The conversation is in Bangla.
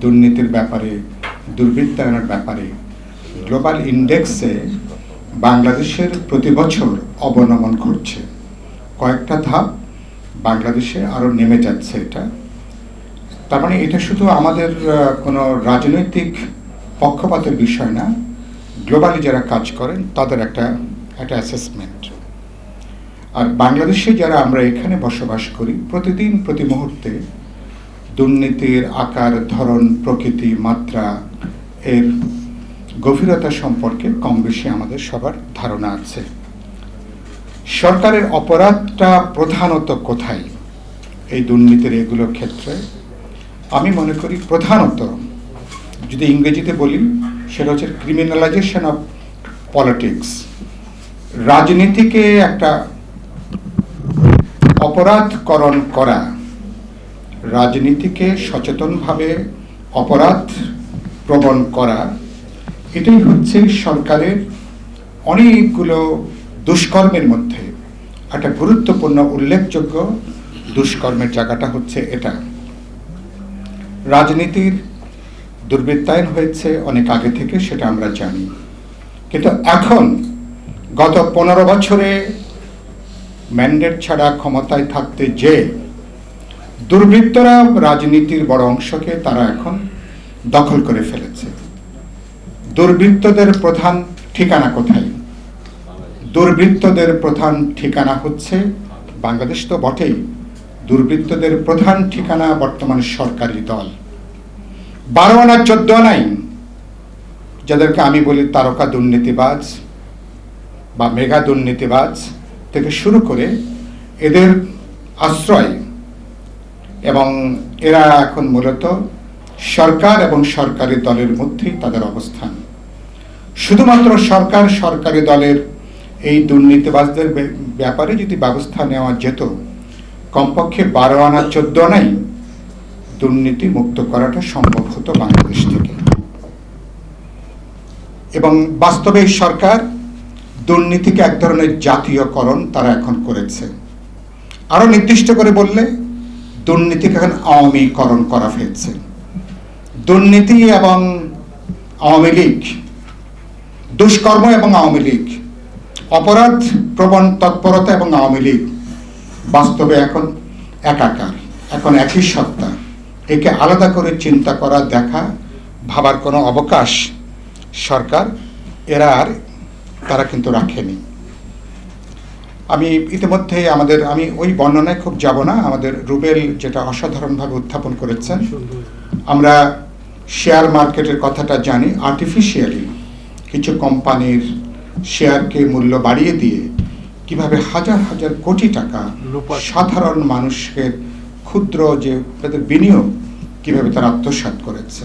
দুর্নীতির ব্যাপারে, দুর্বৃত্তায়নের ব্যাপারে, গ্লোবাল ইন্ডেক্সে বাংলাদেশের প্রতি বছর অবনমন ঘটছে। কয়েকটা ধাপ বাংলাদেশে আরও নেমে যাচ্ছে এটা। তার মানে এটা শুধু আমাদের কোনো রাজনৈতিক পক্ষপাতের বিষয় না, গ্লোবালি যারা কাজ করেন, তাদের একটা একটা অ্যাসেসমেন্ট আর বাংলাদেশে যারা আমরা এখানে বসবাস করি, প্রতিদিন, প্রতি মুহূর্তে দুর্নীতির আকার, ধরন, প্রকৃতি, মাত্রা এর গভীরতা সম্পর্কে কম বেশি আমাদের সবার ধারণা আছে। সরকারের অপরাধটা প্রধানত কোথায়? এই দুর্নীতির এগুলো ক্ষেত্রে আমি মনে করি প্রধানত যদি ইংরেজিতে বলি, সেটা হচ্ছে ক্রিমিনালাইজেশন অফ পলিটিক্স রাজনীতিকে একটা অপরাধকরণ করা রাজনীতিকে সচেতনভাবে অপরাধ প্রবণ করা, এটাই হচ্ছে সরকারের অনেকগুলো দুষ্কর্মের মধ্যে। একটা গুরুত্বপূর্ণ উল্লেখযোগ্য দুষ্কর্মের জায়গাটা হচ্ছে এটা। রাজনীতির দুর্বৃত্তায়ন হয়েছে অনেক আগে থেকে, সেটা আমরা জানি। কিন্তু এখন গত পনেরো বছরে ম্যান্ডেট ছাড়া ক্ষমতায় থাকতে যে দুর্বৃত্তরা রাজনীতির বড় অংশকে তারা এখন দখল করে ফেলেছে। দুর্বৃত্তদের প্রধান ঠিকানা কোথায়? দুর্বৃত্তদের প্রধান ঠিকানা হচ্ছে বাংলাদেশ তো বটেই। দুর্বৃত্তদের প্রধান ঠিকানা বর্তমান সরকারি দল। বারো আনা চোদ্দ আনাই, যাদেরকে আমি বলি তারকা দুর্নীতিবাজ বা মেগা দুর্নীতিবাজ থেকে শুরু করে এদের আশ্রয় এবং এরা এখন মূলত সরকার এবং সরকারি দলের মধ্যেই তাদের অবস্থান। শুধুমাত্র সরকার, সরকারি দলের এই দুর্নীতিবাজদের ব্যাপারে যদি ব্যবস্থা নেওয়া যেত, কমপক্ষে বারো আনা চোদ্দ আনাই দুর্নীতি মুক্ত করাটা সম্ভব হতো বাংলাদেশ থেকে। এবং বাস্তবে সরকার দুর্নীতিকে এক ধরনের জাতীয়করণ তারা এখন করেছে। আরও নির্দিষ্ট করে বললে দুর্নীতিকে এখন আওয়ামীকরণ করা হয়েছে। দুর্নীতি এবং আওয়ামী লীগ, দুষ্কর্ম এবং আওয়ামী লীগ, অপরাধ, প্রবণ তৎপরতা এবং আওয়ামী লীগ বাস্তবে এখন একাকার, এখন একই সত্তা। একে আলাদা করে চিন্তা করা, দেখা, ভাবার কোনো অবকাশ সরকার, এরা আর তারা কিন্তু রাখেনি। আমি ইতিমধ্যে আমাদের আমি ওই বর্ণনায় খুব যাব না আমাদের রুবেল যেটা অসাধারণভাবে উত্থাপন করেছেন। আমরা শেয়ার মার্কেটের কথাটা জানি আর্টিফিশিয়ালি কিছু কোম্পানির শেয়ারকে মূল্য বাড়িয়ে দিয়ে কীভাবে হাজার হাজার কোটি টাকা সাধারণ মানুষের ক্ষুদ্র যে তাদের বিনিয়োগ কীভাবে তারা আত্মসাৎ করেছে।